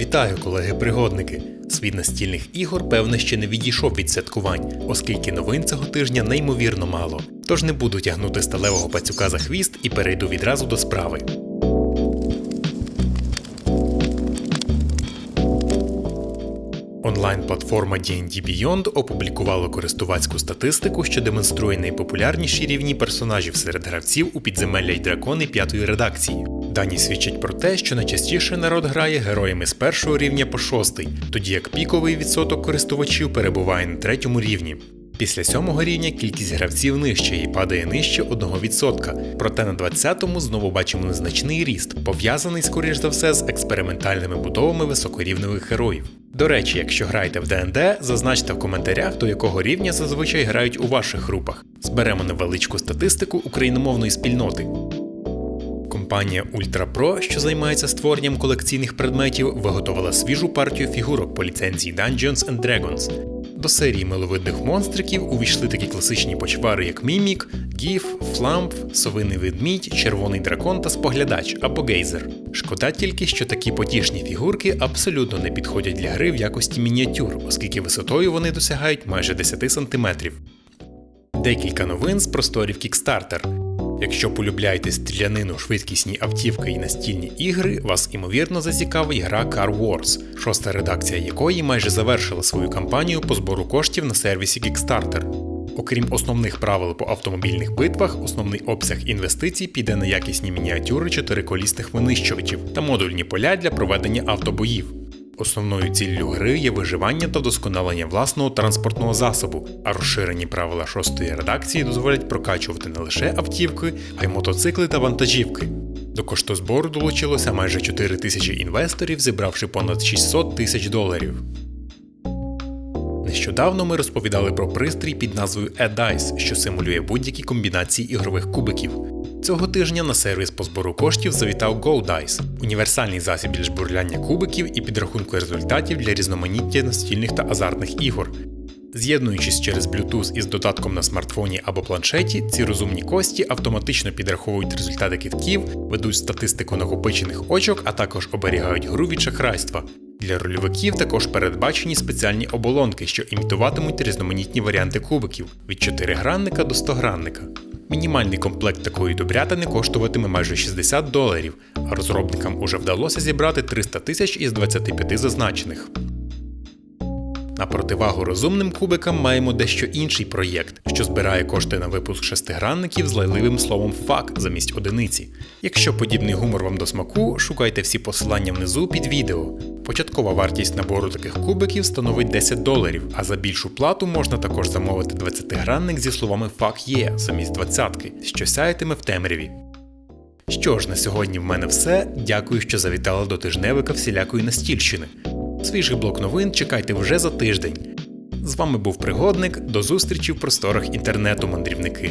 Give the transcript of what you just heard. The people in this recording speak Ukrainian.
Вітаю, колеги-пригодники! Світ настільних ігор, певне, ще не відійшов від святкувань, оскільки новин цього тижня неймовірно мало. Тож не буду тягнути сталевого пацюка за хвіст і перейду відразу до справи. Онлайн-платформа D&D Beyond опублікувала користувацьку статистику, що демонструє найпопулярніші рівні персонажів серед гравців у підземелля й дракони п'ятої редакції. Дані свідчать про те, що найчастіше народ грає героями з першого рівня по шостий, тоді як піковий відсоток користувачів перебуває на третьому рівні. Після сьомого рівня кількість гравців нижче і падає нижче 1%, проте на 20-му знову бачимо незначний ріст, пов'язаний скоріш за все з експериментальними будовами високорівневих героїв. До речі, якщо граєте в ДНД, зазначте в коментарях, до якого рівня зазвичай грають у ваших групах. Зберемо невеличку статистику україномовної спільноти. Компанія Ultra Pro, що займається створенням колекційних предметів, виготовила свіжу партію фігурок по ліцензії Dungeons and Dragons. До серії миловидних монстриків увійшли такі класичні почвари, як Мімік, Гіф, Фламп, Совиний ведмідь, Червоний дракон та споглядач або гейзер. Шкода тільки, що такі потішні фігурки абсолютно не підходять для гри в якості мініатюр, оскільки висотою вони досягають майже 10 см. Декілька новин з просторів Kickstarter. Якщо полюбляєте стрілянину, швидкісні автівки і настільні ігри, вас імовірно зацікавить гра Car Wars, шоста редакція якої майже завершила свою кампанію по збору коштів на сервісі Kickstarter. Окрім основних правил по автомобільних битвах, основний обсяг інвестицій піде на якісні мініатюри чотириколісних винищувачів та модульні поля для проведення автобоїв. Основною ціллю гри є виживання та вдосконалення власного транспортного засобу, а розширені правила шостої редакції дозволять прокачувати не лише автівки, а й мотоцикли та вантажівки. До коштозбору долучилося майже 4 тисячі інвесторів, зібравши понад 600 тисяч доларів. Нещодавно ми розповідали про пристрій під назвою A-Dice, що симулює будь-які комбінації ігрових кубиків. Цього тижня на сервіс по збору коштів завітав GoDice – універсальний засіб для жбурляння кубиків і підрахунку результатів для різноманіття настільних та азартних ігор. З'єднуючись через Bluetooth із додатком на смартфоні або планшеті, ці розумні кості автоматично підраховують результати китків, ведуть статистику накопичених очок, а також оберігають гру від шахрайства. Для рольовиків також передбачені спеціальні оболонки, що імітуватимуть різноманітні варіанти кубиків від 4-гранника до 100-гранника. Мінімальний комплект такої добрятини коштуватиме майже 60 доларів, а розробникам уже вдалося зібрати 300 тисяч із 25 зазначених. На противагу розумним кубикам маємо дещо інший проєкт, що збирає кошти на випуск шестигранників з лайливим словом фак замість одиниці. Якщо подібний гумор вам до смаку, шукайте всі посилання внизу під відео. Початкова вартість набору таких кубиків становить 10 доларів, а за більшу плату можна також замовити 20-гранник зі словами фак є замість двадцятки, що сяятиме в темряві. Що ж, на сьогодні в мене все. Дякую, що завітали до тижневика всілякої настільщини. Свіжий блок новин чекайте вже за тиждень. З вами був пригодник. До зустрічі в просторах інтернету, мандрівники.